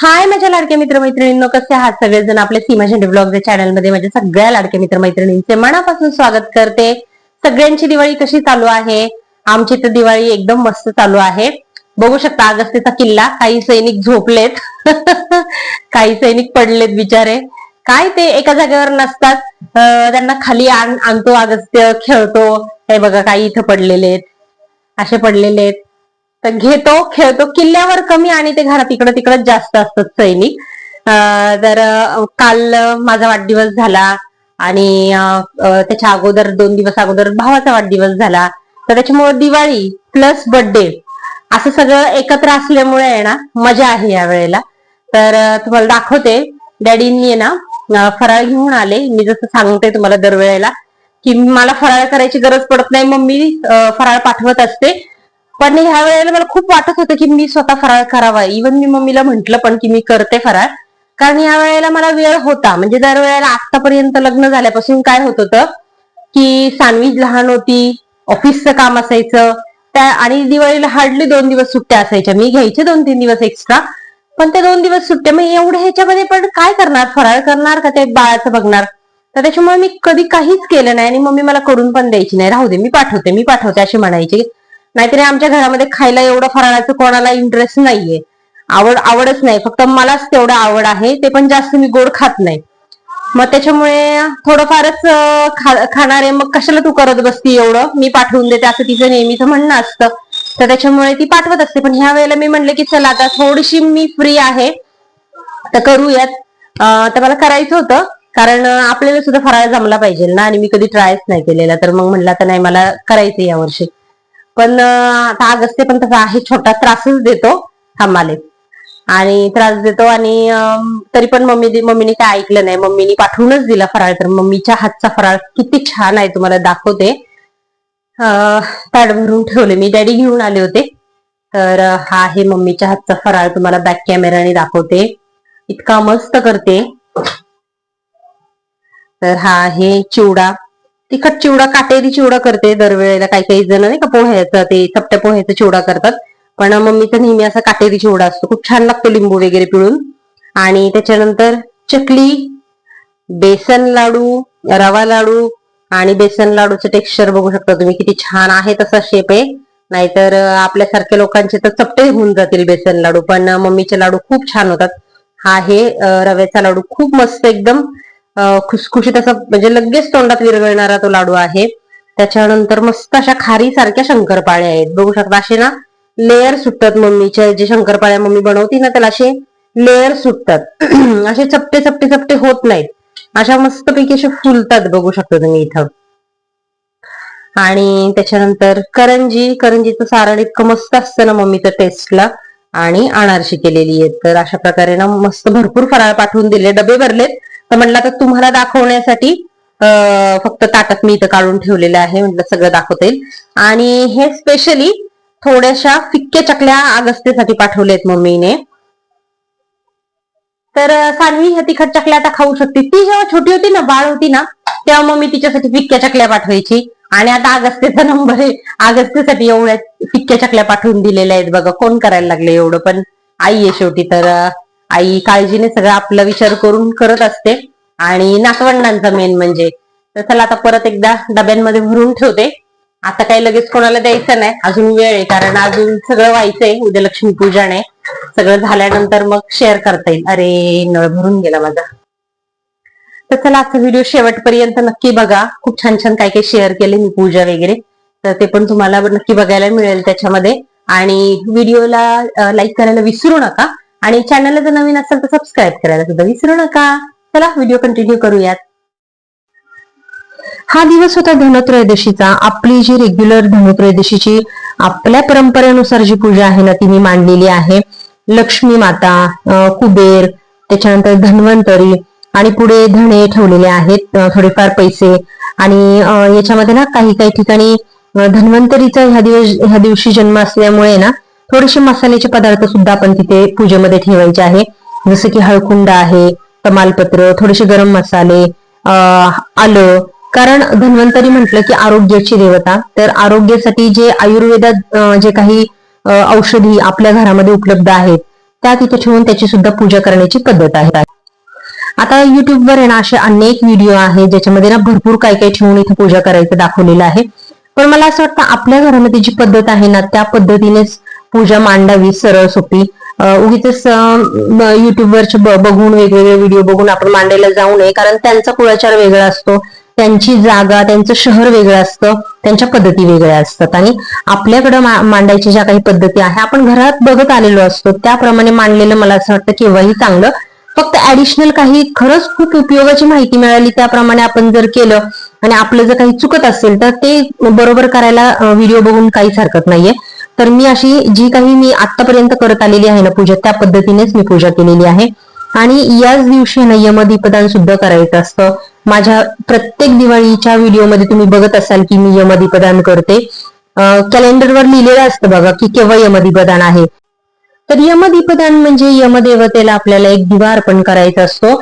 हाय माझ्या लाडक्या मित्रमैत्रिणींनो कसे आहात सगळेजण? आपल्या सीमा झेंडे ब्लॉग चॅनलमध्ये माझ्या सगळ्या लाडक्या मित्रमैत्रिणींचे मनापासून स्वागत करते. सगळ्यांची दिवाळी कशी चालू आहे? आमची तर दिवाळी एकदम मस्त चालू आहे. बघू शकता अगस्तेचा किल्ला काही सैनिक झोपलेत. काही सैनिक पडलेत बिचारे. काय ते एका जागेवर नसतात. त्यांना खाली आण आणतो अगस्त्य खेळतो. हे बघा काही इथं पडलेले आहेत. असे पडलेले आहेत. तर घेतो खेळतो. किल्ल्यावर कमी आणि ते घरात इकडं तिकडं जास्त असतात सैनिक. तर काल माझा वाढदिवस झाला आणि त्याच्या अगोदर दोन दिवस अगोदर भावाचा वाढदिवस झाला. तर त्याच्यामुळे दिवाळी प्लस बर्थडे असं सगळं एकत्र असल्यामुळे आहे ना मजा आहे या वेळेला. तर तुम्हाला दाखवते. डॅडींनी ना फराळ घेऊन आले. मी जसं सांगते तुम्हाला दरवेळेला की मला फराळ करायची गरज पडत नाही. मम्मी मी फराळ पाठवत असते. पण ह्या वेळेला मला खूप वाटत होतं की मी स्वतः फराळ करावा. इवन मी मम्मीला म्हंटल पण की मी करते फराळ. कारण या वेळेला मला वेळ होता. म्हणजे दरवेळेला आतापर्यंत लग्न झाल्यापासून काय होत होतं की सानवी लहान होती ऑफिसचं काम असायचं. त्या आणि दिवाळीला हार्डली दोन दिवस सुट्ट्या असायच्या. मी घ्यायचे दोन तीन दिवस एक्स्ट्रा पण ते दोन दिवस सुट्ट्या मग एवढं ह्याच्यामध्ये पण काय करणार? फराळ करणार का ते बाळाचं बघणार? तर त्याच्यामुळे मी कधी काहीच केलं नाही आणि मम्मी मला करून पण द्यायची नाही. राहू दे मी पाठवते मी पाठवते अशी म्हणायचे. नाहीतरी आमच्या घरामध्ये खायला एवढं फराळाचं कोणाला इंटरेस्ट नाहीये. आवड आवडच नाही. फक्त मलाच तेवढं आवड आहे. ते पण जास्त मी गोड खात नाही. मग त्याच्यामुळे थोडंफारच खा- खाणार आहे. मग कशाला तू करत बसती एवढं? मी पाठवून देते. असं तिचं नेहमीचं म्हणणं असतं. तर त्याच्यामुळे ती पाठवत असते. पण ह्या वेळेला मी म्हणले की चला आता थोडीशी मी फ्री आहे. तर करूयात. तर मला करायचं होतं. कारण आपल्याला सुद्धा फराळ जमला पाहिजे ना? आणि मी कधी ट्रायच नाही केलेला. तर मग म्हणलं आता नाही मला करायचं यावर्षी पण आता अगस्ते पण तसा आहे छोटा त्रासच देतो थांबाले आणि त्रास देतो आणि तरी पण मम्मी मम्मीने काय ऐकलं नाही. मम्मीने पाठवूनच दिला फराळ. तर मम्मीच्या हातचा फराळ किती छान आहे तुम्हाला दाखवते. अं, ताट भरून ठेवले. मी डॅडी घेऊन आले होते. तर हा आहे मम्मीच्या हातचा फराळ. तुम्हाला बॅक कॅमेराने दाखवते. इतका मस्त करते. तर हा आहे चिवडा. तिखट चिवडा काटेरी चिवडा करते दरवेळेला. काही काही जण नाही का पोह्याचा ते चपट्या पोह्याचा चिवडा करतात. पण मम्मीचा नेहमी असा काटेरी चिवडा असतो. खूप छान लागतो लिंबू वगैरे पिळून. आणि त्याच्यानंतर चकली बेसन लाडू रवा लाडू आणि बेसन लाडूचं टेक्स्चर बघू शकता तुम्ही. किती छान आहे तसा शेप आहे. नाहीतर आपल्यासारख्या लोकांचे तर चपटे होऊन जातील बेसन लाडू. पण मम्मीचे लाडू खूप छान होतात. हा आहे रव्याचा लाडू खूप मस्त एकदम खुसखुशीत असं म्हणजे लगेच तोंडात विरघळणारा तो लाडू आहे. त्याच्यानंतर मस्त अशा खारी सारख्या शंकरपाळ्या आहेत. बघू शकता असे ना लेअर सुटतात मम्मीच्या जे शंकरपाळ्या मम्मी बनवती ना त्याला असे लेअर सुटतात. असे चपटे चपटे चपटे होत नाहीत. अशा मस्तपैकी असे फुलतात बघू शकता तुम्ही इथं. आणि त्याच्यानंतर करंजी करंजीचं सारण इतकं मस्त असतं ना मम्मीचं टेस्टला आणि अनारशी केलेली आहे तर अशा प्रकारे ना मस्त भरपूर फराळ पाठवून दिले. डबे भरलेत. तर म्हटलं आता तुम्हाला दाखवण्यासाठी फक्त ताटात मी इथं काढून ठेवलेलं आहे म्हटलं सगळं दाखवता. येईल आणि हे स्पेशली थोड्याशा फिक्क्या चकल्या अगस्तेसाठी पाठवलेत मम्मीने. तर सानवी ह्या तिखट चकल्या आता खाऊ शकते. ती जेव्हा छोटी होती ना बाळ होती ना तेव्हा मम्मी तिच्यासाठी फिक्क्या चकल्या पाठवायची. आणि आता अगस्तेचा नंबर आहे. अगस्तेसाठी एवढ्या फिक्क्या चकल्या पाठवून दिलेल्या आहेत बघा. कोण करायला लागले एवढं पण? आई आहे शेवटी तर आई काळजीने सगळं आपला विचार करून करत असते. आणि नातवंडांचा मेन म्हणजे तर चला आता परत एकदा डब्यांमध्ये भरून ठेवते. आता काही लगेच कोणाला द्यायचं नाही. अजून वेळ आहे कारण अजून सगळं व्हायचंय उद्या लक्ष्मी पूजन आहे. सगळं झाल्यानंतर मग शेअर करता येईल. अरे नळ भरून गेला माझा. तर चला आजचा व्हिडिओ शेवटपर्यंत नक्की बघा. खूप छान छान काय काय शेअर केले मी पूजा वगैरे. तर ते पण तुम्हाला नक्की बघायला मिळेल त्याच्यामध्ये. आणि व्हिडिओला लाईक करायला विसरू नका. आणि चॅनलला जर नवीन असेल तर सबस्क्राईब करायला सुद्धा विसरू नका. चला व्हिडिओ कंटिन्यू करूयात. हा दिवस होता धनत्रयोदशीचा. आपली जी रेग्युलर धनत्रयोदशीची आपल्या परंपरेनुसार जी पूजा आहे ना ती मी मांडलेली आहे. लक्ष्मी माता कुबेर त्याच्यानंतर धन्वंतरी आणि पुढे धणे ठेवलेले आहेत थोडेफार पैसे. आणि याच्यामध्ये ना काही काही ठिकाणी धन्वंतरीचा ह्या दिवस ह्या दिवशी जन्म असल्यामुळे ना थोडेसे मसाल्याचे पदार्थ सुद्धा आपण तिथे पूजेमध्ये ठेवायचे आहे. जसं की हळकुंड आहे तमालपत्र थोडेसे गरम मसाले आलं. कारण धन्वंतरी म्हटलं की आरोग्याची देवता. तर आरोग्यासाठी जे आयुर्वेदात जे काही औषधी आपल्या घरामध्ये उपलब्ध आहेत त्या तिथे ठेवून त्याची सुद्धा पूजा करण्याची पद्धत आहे. आता युट्यूबवर आहे ना असे अनेक व्हिडिओ आहेत ज्याच्यामध्ये ना भरपूर काय काय ठेवून इथे पूजा करायचं दाखवलेलं आहे. पण मला असं वाटतं आपल्या घरामध्ये जी पद्धत आहे ना त्या पद्धतीनेच पूजा मांडावी सरळ सोपी. उगीच युट्यूबवरचे बघून वेगवेगळे व्हिडिओ बघून आपण मांडायला जाऊ नये कारण त्यांचा कुळाचार वेगळा असतो त्यांची जागा त्यांचं शहर वेगळं असतं त्यांच्या पद्धती वेगळ्या असतात. आणि आपल्याकडं मांडायच्या ज्या काही पद्धती आहे आपण घरात बघत आलेलो असतो त्याप्रमाणे मांडलेलं मला असं वाटतं केव्हाही चांगलं. फक्त ऍडिशनल काही खरंच खूप उपयोगाची माहिती मिळाली त्याप्रमाणे आपण जर केलं आणि आपलं जर काही चुकत असेल तर ते बरोबर करायला व्हिडिओ बघून काहीच हरकत नाहीये. तर मी अशी जी काही मी आतापर्यंत करत आलेली आहे ना पूजा त्या पद्धतीनेच मी पूजा केलेली आहे. आणि याच दिवशी ना यमदीपदान सुद्धा करायचं असतं. माझ्या प्रत्येक दिवाळीच्या व्हिडिओमध्ये तुम्ही बघत असाल की मी यमदीपदान करते. कॅलेंडरवर लिहिलेलं असतं बघा की केव्हा यमदीपदान आहे. तर यमदीपदान म्हणजे यमदेवतेला आपल्याला एक दिवा अर्पण करायचा असतो.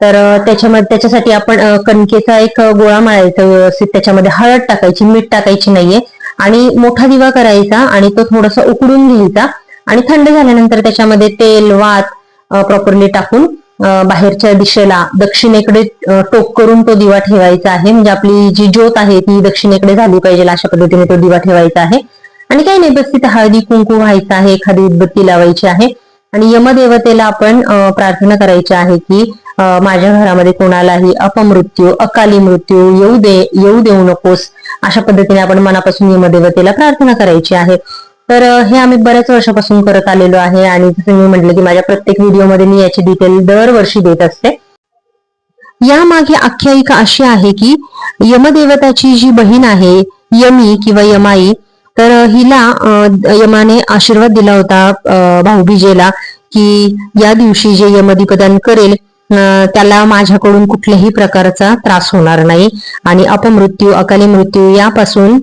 तर त्याच्यामध्ये त्याच्यासाठी आपण कणकेचा एक गोळा माळायचा व्यवस्थित त्याच्यामध्ये हळद टाकायची मीठ टाकायची नाहीये. आणि मोठा दिवा करायचा आणि तो थोडासा उकडून घ्यायचा. आणि थंड झाल्यानंतर त्याच्यामध्ये तेल वात प्रॉपरली टाकून बाहेरच्या दिशेला दक्षिणेकडे टोक करून तो दिवा ठेवायचा आहे. म्हणजे आपली जी ज्योत आहे ती दक्षिणेकडे झाली पाहिजे अशा पद्धतीने तो दिवा ठेवायचा आहे. आणि काही नाही बस तिथे हळदी कुंकू व्हायचा आहे एखादी उदबत्ती लावायची आहे. आणि यमदेवतेला आपण प्रार्थना करायची आहे की माझ्या घरामध्ये कोणालाही अपमृत्यू अकाली मृत्यू येऊ दे येऊ देऊ नकोस. अशा पद्धतीने आपण मनापासून यमदेवतेला प्रार्थना करायची आहे. तर हे आम्ही बऱ्याच वर्षापासून करत आलेलो आहे आणि जसं मी म्हटलं की माझ्या प्रत्येक व्हिडिओमध्ये मी याची डिटेल दरवर्षी देत असते. यामागे आख्यायिका अशी आहे की यमदेवताची जी बहीण आहे यमी किंवा यमाई तर हिला यमाने आशीर्वाद दिला होता भाऊबीजेला की या दिवशी जे यमदीपदान करेल त्याला माझ्याकडून कुठल्याही प्रकारचा त्रास होणार नाही. आणि अपमृत्यू अकाली मृत्यू यापासून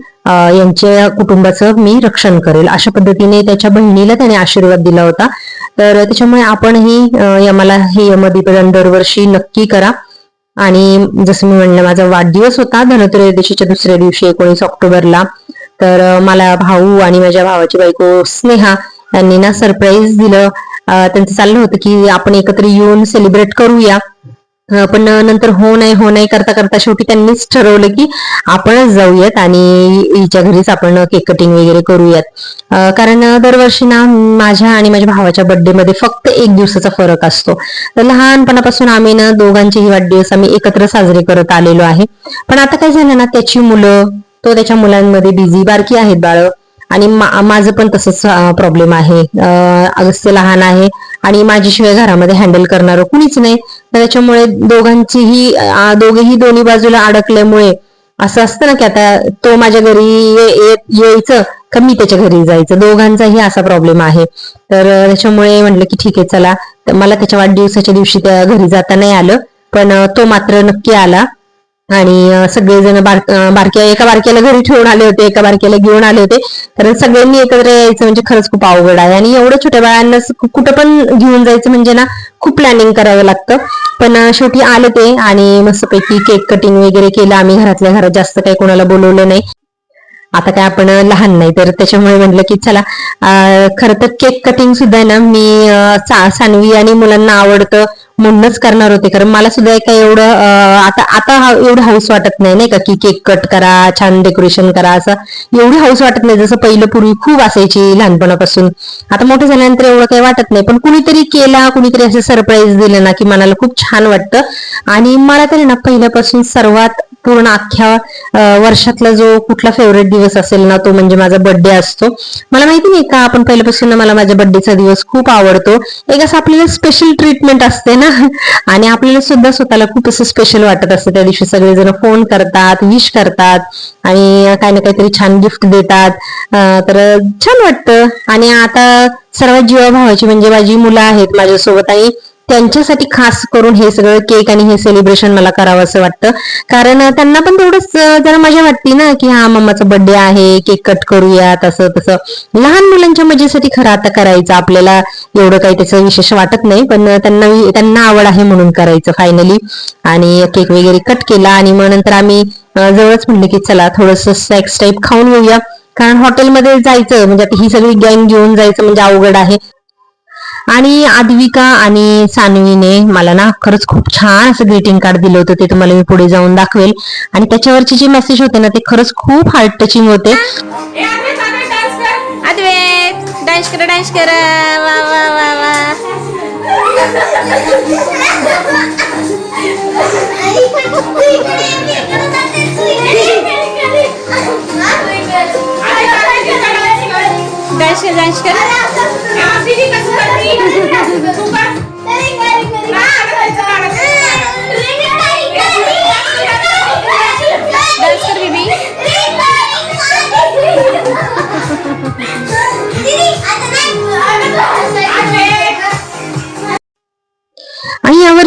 यांच्या कुटुंबाचं मी रक्षण करेल. अशा पद्धतीने त्याच्या बहिणीला त्याने आशीर्वाद दिला होता. तर त्याच्यामुळे आपणही यमाला हे यमदीपदान दरवर्षी नक्की करा. आणि जसं मी म्हणलं माझा वाढदिवस होता धनत्रयोदशीच्या दुसऱ्या दिवशी एकोणीस ऑक्टोबरला. तर मला भाऊ आणि माझ्या भावाची बायको स्नेहा यांनी ना सरप्राईज दिलं. त्यांचं चाललं होतं की आपण एकत्र येऊन सेलिब्रेट करूया. पण नंतर हो नाही हो नाही करता करता शेवटी त्यांनीच ठरवलं की आपणच जाऊयात आणि हिच्या घरीच आपण केक कटिंग वगैरे करूयात. कारण दरवर्षी ना माझ्या आणि माझ्या भावाच्या बर्थडे मध्ये फक्त एक दिवसाचा फरक असतो. तर लहानपणापासून आम्ही ना दोघांचेही वाढदिवस आम्ही एकत्र साजरे करत आलेलो आहे. पण आता काय झालं ना त्याची मुलं तो त्याच्या मुलांमध्ये बिझी बारकी आहेत बाळ. आणि माझं पण तसंच प्रॉब्लेम आहे. अगस्त्य लहान आहे आणि माझ्याशिवाय घरामध्ये हँडल करणार कुणीच नाही. तर त्याच्यामुळे दोघांचीही दोघेही दोन्ही बाजूला अडकल्यामुळे असं असतं ना की आता तो माझ्या घरी यायचं का मी त्याच्या घरी जायचं? दोघांचाही असा प्रॉब्लेम आहे. तर त्याच्यामुळे म्हटलं की ठीक आहे चला. मला त्याच्या वाढदिवसाच्या दिवशी त्या घरी जाता नाही आलं. पण तो मात्र नक्की आला. आणि सगळेजण बार बारक्या एका बारक्याला घरी ठेवून आले होते एका बारक्याला घेऊन आले होते. कारण सगळ्यांनी एकत्र यायचं म्हणजे खरंच खूप अवघड आहे. आणि एवढं छोट्या बाळांना कुठं पण घेऊन जायचं म्हणजे ना खूप प्लॅनिंग करावं लागतं. पण शेवटी आले ते आणि मस्तपैकी केक कटिंग वगैरे केलं आम्ही. घरातल्या घरात जास्त काही कोणाला बोलवलं नाही. आता काय आपण लहान नाही. तर त्याच्यामुळे म्हटलं की चला खर तर केक कटिंग सुद्धा ना मी सानवी आणि मुलांना आवडतं. म्हणूनच करणार होते. कारण मला सुद्धा काय एवढं आता आता एवढं हाऊस वाटत नाही नाही का? की केक कट करा छान डेकोरेशन करा असं एवढी हाऊस वाटत नाही जसं पहिलं पूर्वी खूप असायची लहानपणापासून. आता मोठे झाल्यानंतर एवढं काही वाटत नाही. पण कुणीतरी केला कुणीतरी असं सरप्राईज दिलं ना की मनाला खूप छान वाटतं. आणि मला तरी ना पहिल्यापासून सर्वात पूर्ण अख्ख्या वर्षातला जो कुठला फेवरेट दिवस असेल ना तो म्हणजे माझा बर्थडे असतो. मला माहिती नाही का आपण पहिल्यापासून मला माझ्या बर्थडेचा दिवस खूप आवडतो. एक असं आपल्याला स्पेशल ट्रीटमेंट असते ना. आणि आपल्याला सुद्धा स्वतःला खूप असं स्पेशल वाटत असतं. त्या दिवशी सगळेजण फोन करतात विश करतात आणि काही ना काहीतरी छान गिफ्ट देतात. तर छान वाटतं. आणि आता सर्वात जीवाभावाची म्हणजे माझी मुलं आहेत माझ्यासोबत. आणि त्यांच्यासाठी खास करून हे सगळं केक आणि हे सेलिब्रेशन मला करावं असं वाटतं. कारण त्यांना पण तेवढंच जरा मजा वाटते ना की हा मम्माचा बर्थडे आहे केक कट करूया तसं तसं. लहान मुलांच्या मजेसाठी खरं आता करायचं आपल्याला एवढं काही त्याचं विशेष वाटत नाही पण त्यांना त्यांना आवड आहे म्हणून करायचं फायनली आणि केक वगैरे कट केला आणि मग नंतर आम्ही जवळच म्हणले की चला थोडस स्नॅक्स टाईप खाऊन येऊया. कारण हॉटेलमध्ये जायचं म्हणजे आता ही सगळी गँग घेऊन जायचं म्हणजे अवघड आहे. आणि आद्विका आणि सानवीने मला ना खरंच खूप छान असं ग्रीटिंग कार्ड दिलं होतं. ते तुम्हाला मी पुढे जाऊन दाखवेल. आणि त्याच्यावरचे जे मेसेज होते ना ते खरंच खूप हार्ट टचिंग होते अद्वैत डान्स कर. डान्स कर वा वा वा वा. डान्स कर डान्स कर. Yeah.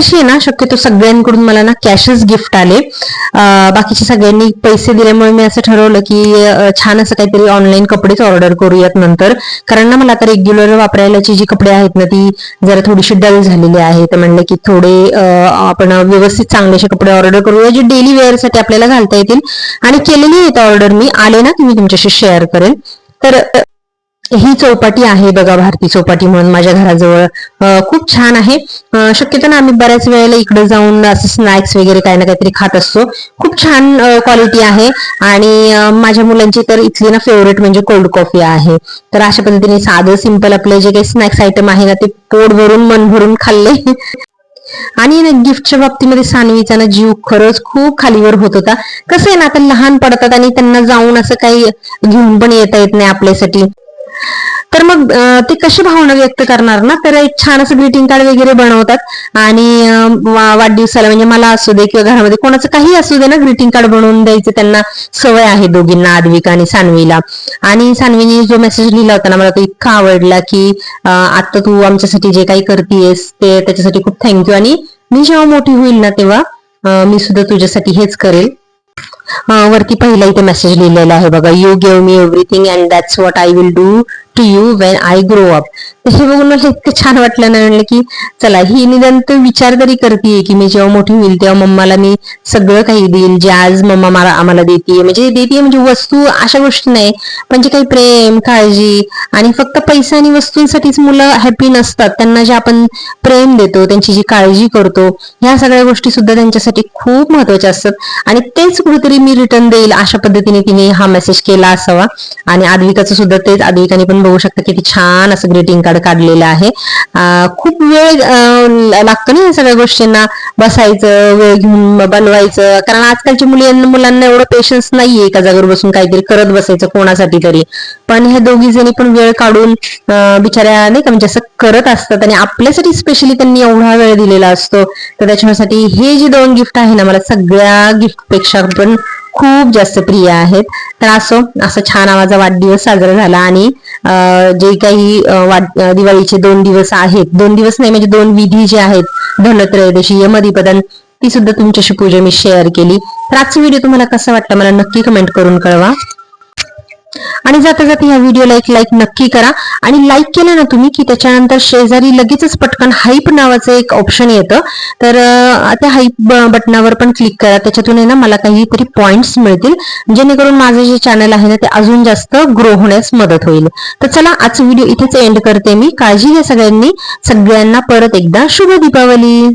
वर्षी आहे ना शक्यतो सगळ्यांकडून मला ना कॅशच गिफ्ट आले. बाकीच्या सगळ्यांनी पैसे दिल्यामुळे मी असं ठरवलं की छान असं काहीतरी ऑनलाईन कपडेच ऑर्डर करूयात नंतर. कारण ना मला आता रेग्युलर वापरायलाची जी कपडे आहेत ना ती जरा थोडीशी डल झालेली आहे. तर म्हणलं की थोडे आपण व्यवस्थित चांगलेसे कपडे ऑर्डर करूया जे डेली वेअरसाठी आपल्याला घालता येतील. आणि केलेली आहेत ऑर्डर मी. आले ना की मी तुमच्याशी शेअर करेन. तर ही चौपाटी आहे बघा भारती चौपाटी म्हणून माझ्या घराजवळ. खूप छान आहे. शक्यतो ना आम्ही बऱ्याच वेळेला इकडे जाऊन असं स्नॅक्स वगैरे काही ना काहीतरी खात असतो. खूप छान क्वालिटी आहे. आणि माझ्या मुलांची तर इथली ना फेवरेट म्हणजे कोल्ड कॉफी आहे. तर अशा पद्धतीने साधं सिंपल आपले जे काही स्नॅक्स आयटम आहे ना ते पोट भरून मन भरून खाल्ले. आणि ना गिफ्टच्या बाबतीमध्ये सानवीचा ना जीव खरंच खूप खालीवर होत होता. कसं आहे ना आता लहान पडतात आणि त्यांना जाऊन असं काही घेऊन पण येता येत नाही आपल्यासाठी. तर मग ते कशी भावना व्यक्त करणार ना? तर एक छान असं ग्रीटिंग कार्ड वगैरे बनवतात. आणि वाढदिवसाला म्हणजे मला असू दे किंवा घरामध्ये कोणाचं काही असू दे ना ग्रीटिंग कार्ड बनवून द्यायचं त्यांना सवय आहे दोघींना आदविका आणि सानवीला. आणि सानवीने जो मेसेज लिहिला होता ना मला तो इतका आवडला की आता तू आमच्यासाठी जे काही करतेयस ते त्याच्यासाठी खूप थँक्यू आणि मी जेव्हा मोठी होईल ना तेव्हा मी सुद्धा तुझ्यासाठी हेच करेल. वरती पहिला इथे मेसेज लिहिलेला आहे बघा you gave me everything and that's what I will do to you when I grow up तर हे बघून मला इतकं छान वाटलं ना म्हणलं की चला ही निदान तर विचार तरी करते की मी जेव्हा मोठी होईल तेव्हा मम्माला मी सगळं काही देईल जे आज मम्मा मला आम्हाला देते म्हणजे देते म्हणजे वस्तू अशा गोष्टी नाही म्हणजे काही प्रेम काळजी आणि फक्त पैसा आणि वस्तूंसाठीच मुलं हॅपी नसतात त्यांना जे आपण प्रेम देतो त्यांची जी काळजी करतो ह्या सगळ्या गोष्टी सुद्धा त्यांच्यासाठी खूप महत्त्वाच्या असतात. आणि तेच कुठेतरी मी रिटर्न देईल अशा पद्धतीने तिने हा मेसेज केला असावा. आणि आदविकाचं सुद्धा तेच आदविकाने पण बघू शकता किती छान असं ग्रीटिंग कार्ड काढलेलं आहे. खूप वेळ लागतो ना या सगळ्या गोष्टींना. बसायचं वेळ घेऊन बनवायचं. कारण आजकालच्या मुलींना मुलांना एवढं पेशन्स नाहीये एका जागेवर बसून काहीतरी करत बसायचं कोणासाठी तरी. पण ह्या दोघी जणी पण वेळ काढून बिचाऱ्या नाही का म्हणजे असं करत असतात आणि आपल्यासाठी स्पेशली त्यांनी एवढा वेळ दिलेला असतो तर त्याच्यासाठी हे जे दोन गिफ्ट आहे ना मला सगळ्या गिफ्टपेक्षा पण खूप जास्त प्रिय आहेत. तर असो असं छान माझा वाढदिवस साजरा झाला आणि जे काही वाढ- दिवाळीचे दोन दिवस आहेत दोन दिवस नाही म्हणजे दोन विधी जे आहेत धनत्रयोदशी यमदीपदन ती सुद्धा तुमच्याशी पूजा मी शेअर केली. तर आजचा व्हिडिओ तुम्हाला कसा वाटला मला नक्की कमेंट करून कळवा. आणि जाता जाता या व्हिडिओला एक लाईक नक्की करा. आणि लाईक केलं ना तुम्ही की त्याच्यानंतर शेजारी लगेचच पटकन हाईप नावाचं एक ऑप्शन येतं. तर त्या हाईप बटनावर पण क्लिक करा. त्याच्यातून आहे ना मला काहीतरी पॉइंट्स मिळतील. जेणेकरून माझं जे चॅनल आहे ना ते अजून जास्त ग्रो होण्यास मदत होईल. तर चला आजचा व्हिडिओ इथेच एंड करते मी. काळजी घ्या सगळ्यांनी. सगळ्यांना परत एकदा शुभ दीपावली!